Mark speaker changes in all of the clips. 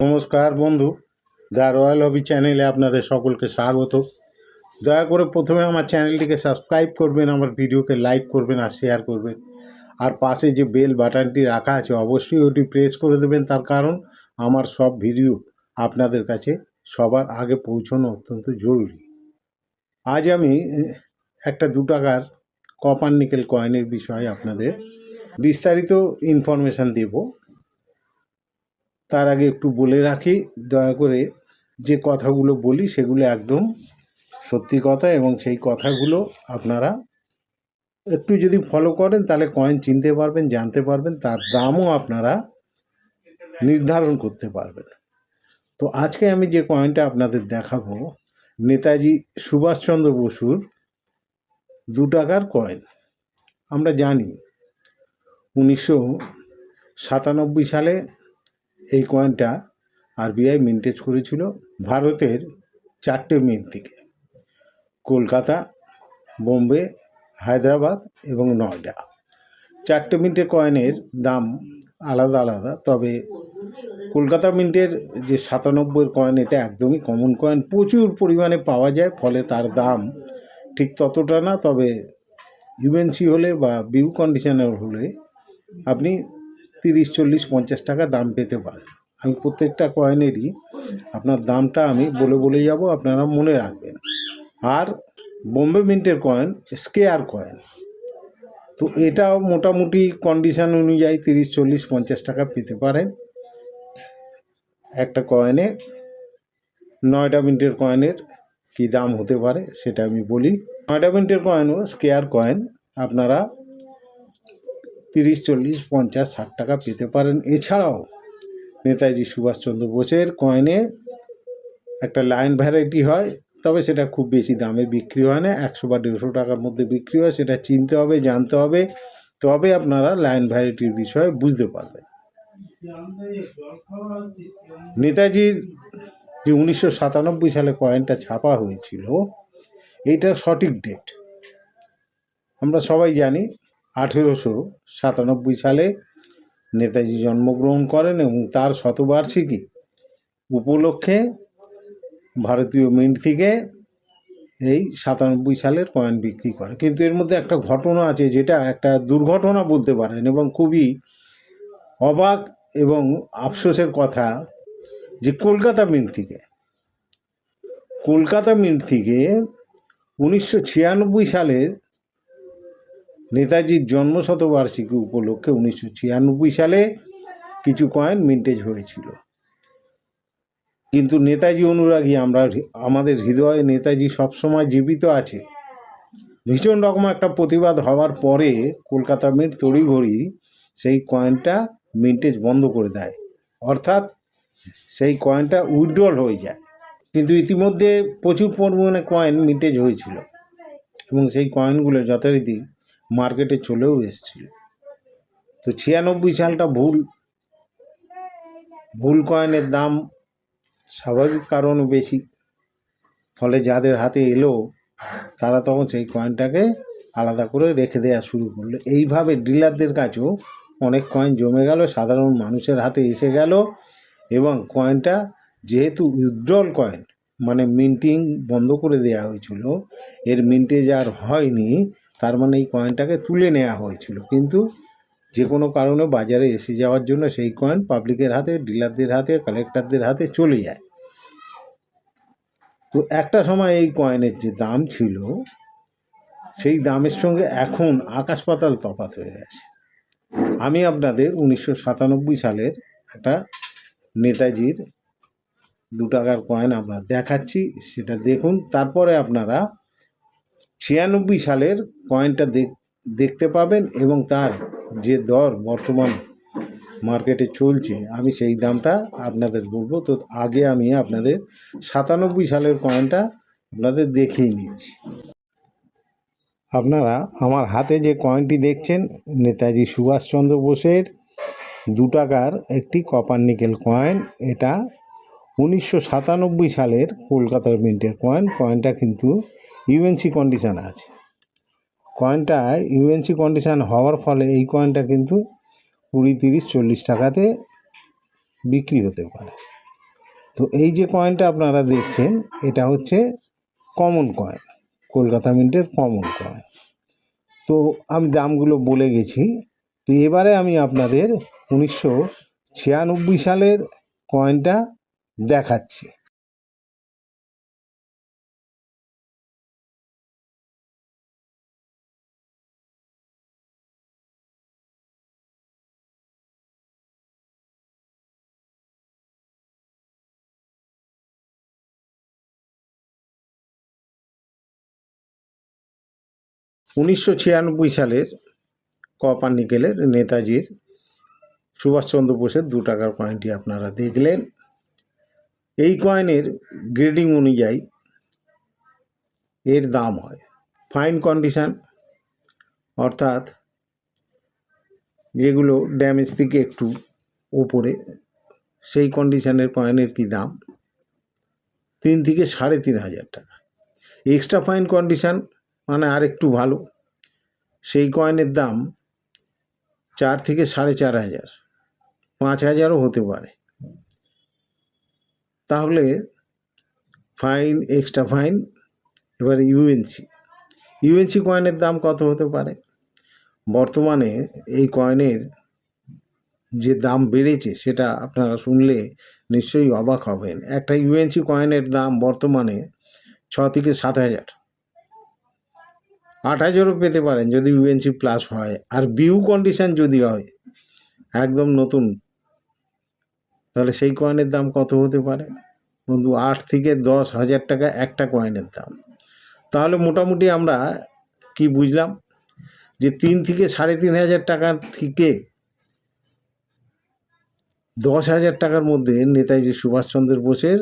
Speaker 1: নমস্কার বন্ধু the royal হবি চ্যানেলে আপনাদের সকলকে স্বাগত। দয়া করে প্রথমে আমার চ্যানেলটিকে সাবস্ক্রাইব করবেন, আমার ভিডিওকে লাইক করবেন আর শেয়ার করবেন। আর পাশে যে বেল বাটনটি রাখা আছে, অবশ্যই ওটি প্রেস করে দেবেন। তার কারণ আমার সব ভিডিও আপনাদের কাছে সবার আগে পৌঁছানো অত্যন্ত জরুরি। আজ আমি একটা দু টাকার কপার নিকেল কয়েনের বিষয়ে আপনাদের বিস্তারিত ইনফরমেশান দেবো। তার আগে একটু বলে রাখি, দয়া করে যে কথাগুলো বলি সেগুলো একদম সত্যি কথা এবং সেই কথাগুলো আপনারা একটু যদি ফলো করেন তাহলে কয়েন চিনতে পারবেন, জানতে পারবেন, তার দামও আপনারা নির্ধারণ করতে পারবেন। তো আজকে আমি যে কয়েনটা আপনাদের দেখাবো, নেতাজি সুভাষচন্দ্র বসুর দু টাকার কয়েন আমরা জানি, উনিশশো সাতানব্বই সালে এই কয়েনটা আরবিআই মিন্টেজ করেছিল ভারতের চারটে মিন্ট থেকে কলকাতা, বোম্বে, হায়দ্রাবাদ এবং নয়ডা। চারটে মিন্টের কয়েনের দাম আলাদা আলাদা, তবে কলকাতা মিন্টের যে সাতানব্বইয়ের কয়েন এটা একদমই কমন কয়েন প্রচুর পরিমাণে পাওয়া যায়, ফলে তার দাম ঠিক ততটা না, তবে ইউএনসি হলে বা বিউ কন্ডিশনার হলে আপনি তিরিশ, চল্লিশ, পঞ্চাশ টাকা দাম পেতে পারেন আমি প্রত্যেকটা কয়েনেরই আপনার দামটা আমি বলে বলে যাব, আপনারা মনে রাখবেন। আর বোম্বে মিন্টের কয়েন, স্কেয়ার কয়েন, তো এটাও মোটামুটি কন্ডিশন অনুযায়ী তিরিশ, চল্লিশ, পঞ্চাশ টাকা পেতে পারেন একটা কয়েনে নয়টা মিন্টের কয়েনের কী দাম হতে পারে সেটা আমি বলি। নয়টা মিন্টের কয়েনও স্কেয়ার কয়েন আপনারা তিরিশ, চল্লিশ, পঞ্চাশ, ষাট টাকা পেতে পারেন। এছাড়াও নেতাজি সুভাষচন্দ্র বোসের কয়েনে একটা লাইন ভ্যারাইটি হয়, তবে সেটা খুব বেশি দামে বিক্রি হয় না। একশো বা দেড়শো টাকার মধ্যে বিক্রি হয়, সেটা চিনতে হবে, জানতে হবে। তবে আপনারা লাইন ভ্যারাইটির বিষয়ে বুঝতে পারবেন। নেতাজির যে উনিশশো সাতানব্বই সালে কয়েনটা ছাপা হয়েছিল, এইটার সঠিক ডেট আমরা সবাই জানি আঠেরোশো সাতানব্বই সালে নেতাজি জন্মগ্রহণ করেন এবং তার শতবার্ষিকী উপলক্ষে ভারতীয় মিন্ট থেকে এই সাতানব্বই সালের কয়েন বিক্রি করে। কিন্তু এর মধ্যে একটা ঘটনা আছে যেটা একটা দুর্ঘটনা বলতে পারেন এবং খুবই অবাক এবং আফসোসের কথা যে কলকাতা মিন্ট থেকে, কলকাতা মিন্ট থেকে উনিশশো ছিয়ানব্বই সালের নেতাজির জন্মশতবার্ষিকী উপলক্ষে উনিশশো ছিয়ানব্বই সালে কিছু কয়েন মিন্টেজ হয়েছিল। কিন্তু নেতাজি অনুরাগী, আমরা আমাদের হৃদয়ে নেতাজি সবসময় জীবিত আছে। ভীষণ রকম একটা প্রতিবাদ হওয়ার পরে কলকাতা মিন্ট তড়িঘড়ি সেই কয়েনটা মিন্টেজ বন্ধ করে দেয়। অর্থাৎ সেই কয়েনটা উইথড্রল হয়ে যায়। কিন্তু ইতিমধ্যে প্রচুর পরিমাণে কয়েন মিন্টেজ হয়েছিল এবং সেই কয়েনগুলো যথারীতি মার্কেটে চলেও এসেছিল। তো ছিয়ানব্বই সালটা ভুল। ভুল কয়েনের দাম স্বাভাবিক কারণও বেশি। ফলে যাদের হাতে এলো, তারা তখন সেই কয়েনটাকে আলাদা করে রেখে দেওয়া শুরু করল। এইভাবে ডিলারদের কাছেও অনেক কয়েন জমে গেল, সাধারণ মানুষের হাতে এসে গেল এবং কয়েনটা যেহেতু উইথড্রল কয়েন মানে মিন্টিং বন্ধ করে দেওয়া হয়েছিল, এর মিন্টেজ আর হয়নি তার মানে এই কয়েনটাকে তুলে নেওয়া হয়েছিল। কিন্তু যে কোনো কারণে বাজারে এসে যাওয়ার জন্য সেই কয়েন পাবলিকের হাতে ডিলারদের হাতে কালেক্টরদের হাতে চলে যায়। তো একটা সময় এই কয়েনের যে দাম ছিল, সেই দামের সঙ্গে এখন আকাশ পাতাল তফাত হয়ে গেছে। আমি আপনাদের উনিশশো সাতানব্বই সালের একটা নেতাজির দু টাকার কয়েন আমরা দেখাচ্ছি, সেটা দেখুন। তারপরে আপনারা ছিয়ানব্বই সালের কয়েনটা দেখ, দেখতে পাবেন এবং তার যে দর বর্তমান মার্কেটে চলছে, আমি সেই দামটা আপনাদের বলব। তো আগে আমি আপনাদের সাতানব্বই সালের কয়েনটা আপনাদের দেখিয়ে নিচ্ছি। আপনারা আমার হাতে যে কয়েনটি দেখছেন, নেতাজি সুভাষচন্দ্র বোসের দু টাকার একটি কপার নিকেল কয়েন এটা উনিশশো সাতানব্বই সালের কলকাতার মিন্টের কয়েন, কয়েনটা কিন্তু ইউএনসি কন্ডিশন আছে। কয়েনটা ইউএনসি কন্ডিশন হওয়ার ফলে এই কয়েনটা কিন্তু কুড়ি, তিরিশ, চল্লিশ টাকাতে বিক্রি হতে পারে। তো এই যে কয়েনটা আপনারা দেখছেন, এটা হচ্ছে কমন কয়েন কলকাতা মিন্টের কমন কয়েন তো আমি দামগুলো বলে গেছি। তো এবারে আমি আপনাদের উনিশশো ছিয়ানব্বই সালের কয়েনটা দেখাচ্ছি। উনিশশো ছিয়ানব্বই সালের কপার নিকেলের নেতাজির সুভাষচন্দ্র বোসের দু টাকার কয়েনটি আপনারা দেখলেন। এই কয়েনের গ্রেডিং অনুযায়ী এর দাম হয়। ফাইন কন্ডিশান অর্থাৎ যেগুলো ড্যামেজ থেকে একটু ওপরে সেই কন্ডিশানের কয়েনের কি দাম? তিন থেকে সাড়ে তিন হাজার টাকা। এক্সট্রা ফাইন কন্ডিশান মানে আর একটু ভালো, সেই কয়েনের দাম চার থেকে সাড়ে চার হাজার। পাঁচ হাজারও হতে পারে। তাহলে ফাইন এক্সট্রা ফাইন এবার ইউএনসি ইউএনসি কয়েনের দাম কত হতে পারে? বর্তমানে এই কয়েনের যে দাম বেড়েছে, সেটা আপনারা শুনলে নিশ্চয়ই অবাক হবেন। একটা ইউএনসি কয়েনের দাম বর্তমানে ছ থেকে সাত হাজার। আট হাজারও পেতে পারেন যদি ইউএনসি প্লাস হয়। আর বিউ কন্ডিশন যদি হয়, একদম নতুন তাহলে সেই কয়েনের দাম কত হতে পারে? বন্ধু, আট থেকে দশ হাজার টাকা একটা কয়েনের দাম। তাহলে মোটামুটি আমরা কি বুঝলাম? যে তিন থেকে সাড়ে তিন হাজার টাকা থেকে দশ হাজার টাকার মধ্যে নেতাজি সুভাষচন্দ্র বোসের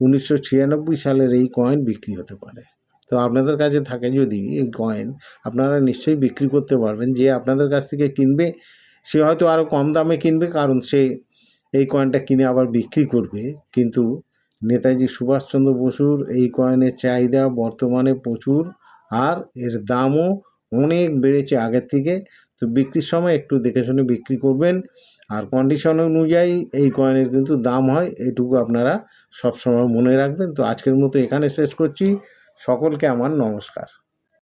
Speaker 1: উনিশশো ছিয়ানব্বই সালের এই কয়েন বিক্রি হতে পারে। তো আপনাদের কাছে থাকে যদি এই কয়েন আপনারা নিশ্চয়ই বিক্রি করতে পারবেন। যে আপনাদের কাছ থেকে কিনবে, সে হয়তো আরও কম দামে কিনবে, কারণ সে এই কয়েনটা কিনে আবার বিক্রি করবে। কিন্তু নেতাজি সুভাষচন্দ্র বসুর এই কয়েনের চাহিদা বর্তমানে প্রচুর আর এর দামও অনেক বেড়েছে আগের থেকে। তো বিক্রির সময় একটু দেখে শুনে বিক্রি করবেন। আর কন্ডিশন অনুযায়ী এই কয়েনের কিন্তু দাম হয় এটুকু আপনারা সবসময় মনে রাখবেন। তো আজকের মতো এখানে শেষ করছি। সকলকে আমার নমস্কার।